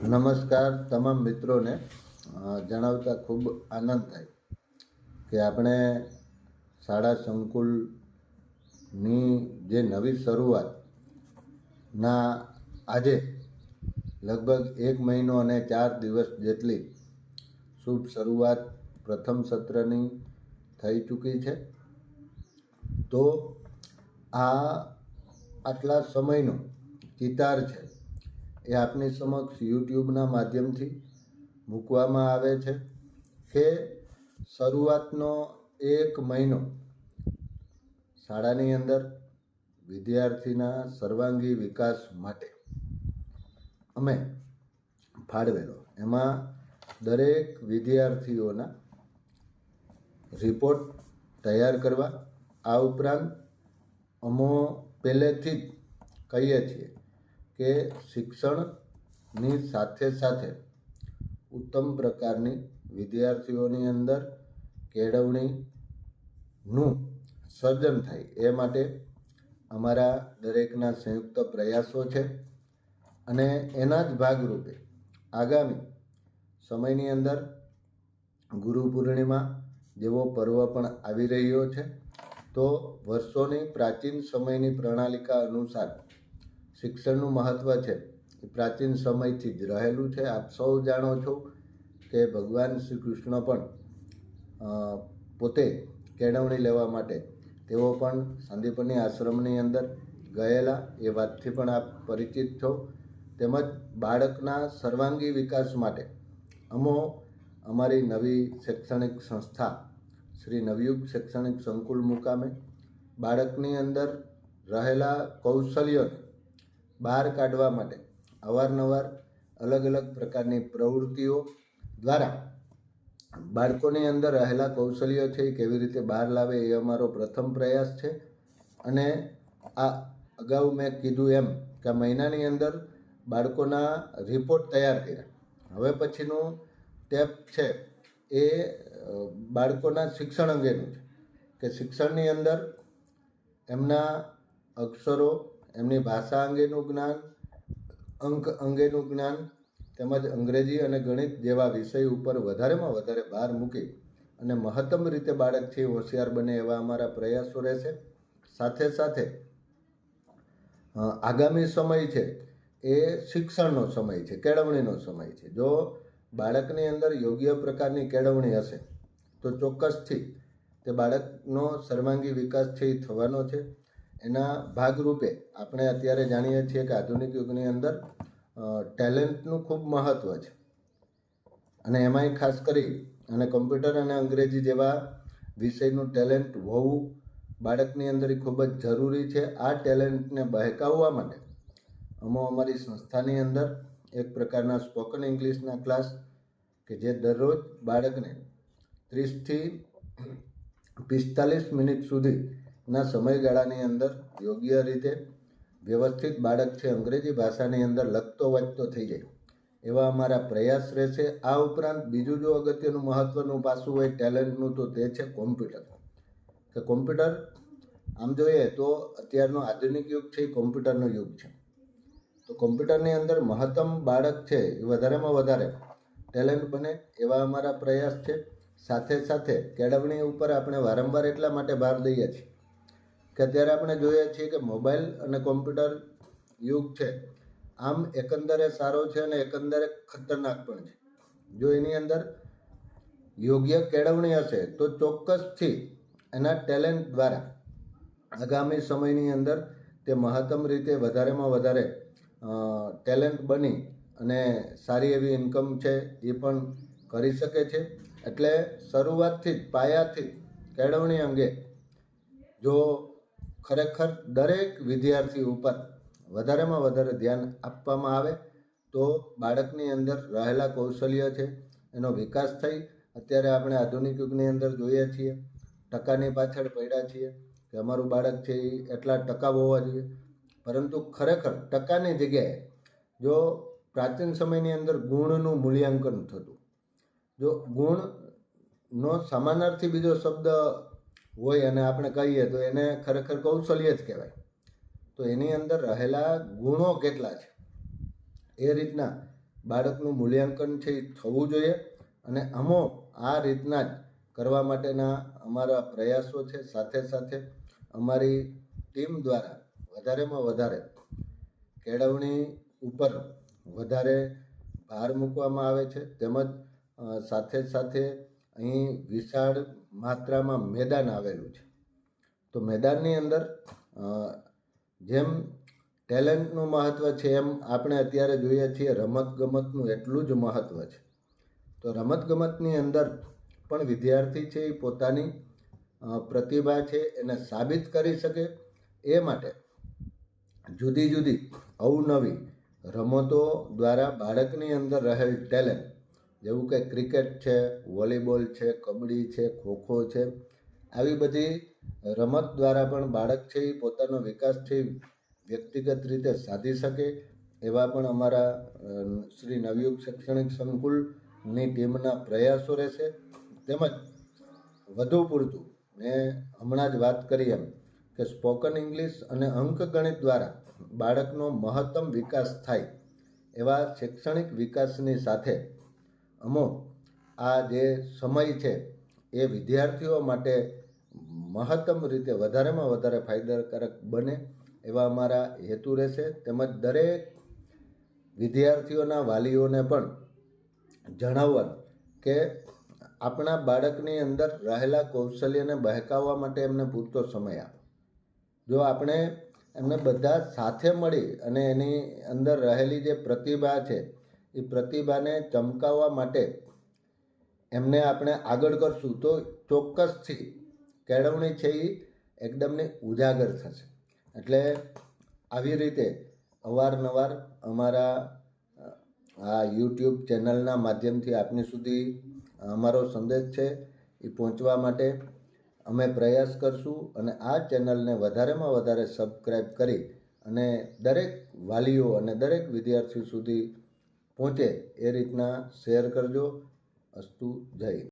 નમસ્કાર તમામ મિત્રોને જણાવતા ખૂબ આનંદ થાય કે આપણે શાળા સંકુલની જે નવી શરૂઆતના આજે લગભગ એક મહિનો અને ચાર દિવસ જેટલી શુભ શરૂઆત પ્રથમ સત્રની થઈ ચૂકી છે, તો આ આટલા સમયનો ચિતાર છે. એ આપની સમક્ષ યુટ્યુબના માધ્યમથી મૂકવામાં આવે છે કે શરૂઆતનો એક મહિનો શાળાની અંદર વિદ્યાર્થીના સર્વાંગી વિકાસ માટે અમે ફાળવેલો. એમાં દરેક વિદ્યાર્થીઓના રિપોર્ટ તૈયાર કરવા, આ ઉપરાંત અમો પહેલેથી જ કહીએ છીએ કે શિક્ષણની સાથે સાથે ઉત્તમ પ્રકારની વિદ્યાર્થીઓની અંદર કેળવણીનું સર્જન થાય, એ માટે અમારા દરેકના સંયુક્ત પ્રયાસો છે. અને એના જ ભાગરૂપે આગામી સમયની અંદર ગુરુ પૂર્ણિમા જેવો પર્વ પણ આવી રહ્યો છે. તો વર્ષોની પ્રાચીન સમયની પ્રણાલિકા અનુસાર શિક્ષણનું મહત્ત્વ છે. એ પ્રાચીન સમયથી જ રહેલું છે. આપ સૌ જાણો છો કે ભગવાન શ્રી કૃષ્ણ પણ પોતે કેળવણી લેવા માટે તેઓ પણ સંદીપની આશ્રમની અંદર ગયેલા. એ વાતથી પણ આપ પરિચિત છો. તેમજ બાળકના સર્વાંગી વિકાસ માટે અમો અમારી નવી શૈક્ષણિક સંસ્થા, શ્રી નવયુગ શૈક્ષણિક સંકુલ મુકામે બાળકની અંદર રહેલા કૌશલ્યોને બહાર કાઢવા માટે અવારનવાર અલગ અલગ પ્રકારની પ્રવૃત્તિઓ દ્વારા બાળકોની અંદર રહેલા કૌશલ્યો છે એ કેવી રીતે બહાર લાવે એ અમારો પ્રથમ પ્રયાસ છે. અને આ અગાઉ મેં કીધું એમ કે મહિનાની અંદર બાળકોના રિપોર્ટ તૈયાર કર્યા. હવે પછીનું ટેપ છે એ બાળકોના શિક્ષણ અંગેનું છે. કે શિક્ષણની અંદર એમના અક્ષરો એમની ભાષા અંગેનું જ્ઞાન, અંક અંગેનું જ્ઞાન, તેમજ અંગ્રેજી અને ગણિત જેવા વિષય ઉપર વધારેમાં વધારે ભાર મૂકી અને મહત્તમ રીતે બાળકથી હોશિયાર બને એવા અમારા પ્રયાસો રહેશે. સાથે સાથે આગામી સમય છે એ શિક્ષણનો સમય છે, કેળવણીનો સમય છે. જો બાળકની અંદર યોગ્ય પ્રકારની કેળવણી હશે, તો ચોક્કસથી તે બાળકનો સર્વાંગી વિકાસ છે એ થવાનો છે. એના ભાગરૂપે આપણે અત્યારે જાણીએ છીએ કે આધુનિક યુગની અંદર ટેલેન્ટનું ખૂબ મહત્ત્વ છે. અને એમાંય ખાસ કરી અને કમ્પ્યુટર અને અંગ્રેજી જેવા વિષયનું ટેલેન્ટ હોવું બાળકની અંદર ખૂબ જ જરૂરી છે. આ ટેલેન્ટને બહેકાવવા માટે અમો અમારી સંસ્થાની અંદર એક પ્રકારના સ્પોકન ઇંગ્લિશના ક્લાસ કે જે દરરોજ બાળકને ત્રીસથી પિસ્તાલીસ મિનિટ સુધીના સમયગાળાની અંદર યોગ્ય રીતે વ્યવસ્થિત બાળક છે અંગ્રેજી ભાષાની અંદર લખતો વાંચતો થઈ જાય. એવા અમારા પ્રયાસ રહેશે. આ ઉપરાંત બીજું જો અગત્યનું મહત્ત્વનું પાસું હોય ટેલેન્ટનું, તો તે છે કોમ્પ્યુટર. કે કોમ્પ્યુટર, આમ જોઈએ તો અત્યારનો આધુનિક યુગ છે, એ કોમ્પ્યુટરનો યુગ છે. તો કોમ્પ્યુટરની અંદર મહત્તમ બાળક છે એ વધારેમાં વધારે ટેલેન્ટ બને એવા અમારા પ્રયાસ છે. સાથે સાથે કેળવણી ઉપર આપણે વારંવાર એટલા માટે ભાર દઈએ છીએ કે અત્યારે આપણે જોઈએ છીએ કે મોબાઈલ અને કોમ્પ્યુટર યુગ છે. આમ એકંદરે સારો છે અને એકંદરે ખતરનાક પણ છે. જો એની અંદર યોગ્ય કેળવણી હશે, તો ચોક્કસથી એના ટેલેન્ટ દ્વારા આગામી સમયની અંદર તે મહત્તમ રીતે વધારેમાં વધારે ટેલેન્ટ બની અને સારી એવી ઇન્કમ છે એ પણ કરી શકે છે. એટલે શરૂઆતથી જ પાયાથી કેળવણી અંગે જો ખરેખર દરેક વિદ્યાર્થી ઉપર વધારેમાં વધારે ધ્યાન આપવામાં આવે તો બાળકની અંદર રહેલા કૌશલ્ય છે, એનો વિકાસ થઈ. અત્યારે આપણે આધુનિક યુગની અંદર જોઈએ છીએ, ટકાની પાછળ પડ્યા છીએ કે અમારું બાળક છે એ એટલા ટકા હોવા જોઈએ. પરંતુ ખરેખર ટકાની જગ્યાએ જો પ્રાચીન સમયની અંદર ગુણનું મૂલ્યાંકન થતું, જો ગુણનો સામાનાર્થી બીજો શબ્દ હોય અને આપણે કહીએ તો એને ખરેખર કૌશલ્ય જ કહેવાય. તો એની અંદર રહેલા ગુણો કેટલા છે? એ રીતના બાળકનું મૂલ્યાંકન છે એ થવું જોઈએ અને અમો આ રીતના જ કરવા માટેના અમારા પ્રયાસો છે. સાથે સાથે અમારી ટીમ દ્વારા વધારેમાં વધારે કેળવણી ઉપર વધારે ભાર મૂકવામાં આવે છે. તેમજ સાથે સાથે અહીં વિશાળ માત્રામાં મેદાન આવેલું છે. તો મેદાનની અંદર જેમ ટેલેન્ટનું મહત્ત્વ છે, એમ આપણે અત્યારે જોઈએ છીએ રમતગમતનું એટલું જ મહત્ત્વ છે. તો રમતગમતની અંદર પણ વિદ્યાર્થી છે એ પોતાની પ્રતિભા છે, એને સાબિત કરી શકે. એ માટે જુદી જુદી અવનવી રમતો દ્વારા બાળકની અંદર રહેલ ટેલેન્ટ જેવું કે ક્રિકેટ છે, વોલીબોલ છે, કબડ્ડી છે, ખોખો છે, આવી બધી રમત દ્વારા પણ બાળક છે એ પોતાનો વિકાસ છે વ્યક્તિગત રીતે સાધી શકે એવા પણ અમારા શ્રી નવયુગ શૈક્ષણિક સંકુલની ટીમના પ્રયાસો રહેશે. તેમજ વધુ પૂરતું, મેં હમણાં જ વાત કરી એમ કે સ્પોકન ઇંગ્લિશ અને અંકગણિત દ્વારા બાળકનો મહત્તમ વિકાસ થાય એવા શૈક્ષણિક વિકાસની સાથે અમો, આ જે સમય છે, એ વિદ્યાર્થીઓ માટે મહત્તમ રીતે વધારેમાં વધારે ફાયદાકારક બને એવા અમારા હેતુ રહેશે. તેમજ દરેક વિદ્યાર્થીઓના વાલીઓને પણ જણાવવાનું કે આપણા બાળકની અંદર રહેલા કૌશલ્યને બહેકાવવા માટે એમને પૂરતો સમય આપો. જો આપણે એમને બધા સાથે મળી અને એની અંદર રહેલી જે પ્રતિભા છે એ પ્રતિભાને ચમકાવવા માટે એમને આપણે આગળ કરશું તો ચોક્કસથી કેળવણી છે એ એકદમને ઉજાગર થશે. એટલે આવી રીતે અવારનવાર અમારા આ યુટ્યુબ ચેનલના માધ્યમથી આપની સુધી અમારો સંદેશ છે એ પહોંચવા માટે અમે પ્રયાસ કરશું અને આ ચેનલને વધારેમાં વધારે સબસ્ક્રાઈબ કરી અને દરેક વાલીઓ અને દરેક વિદ્યાર્થી સુધી પહોંચે એ રીતના શેર કરજો અસ્તુ જય.